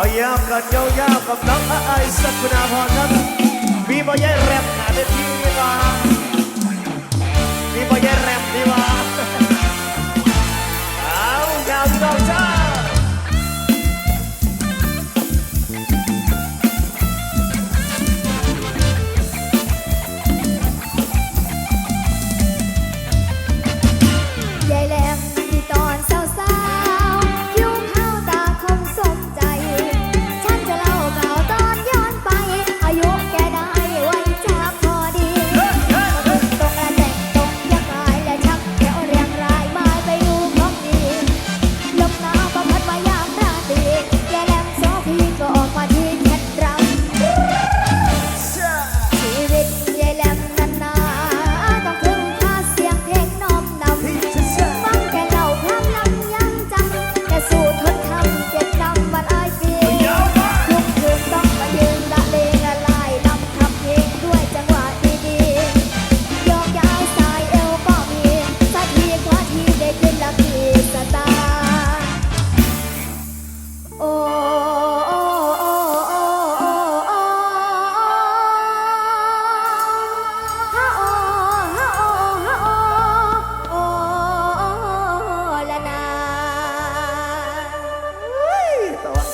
เอายาวกันยาวๆกับน้องไอซ์สกุณาพรครับมีบอยแย่แรปหาได้ที่เวลา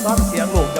Bác.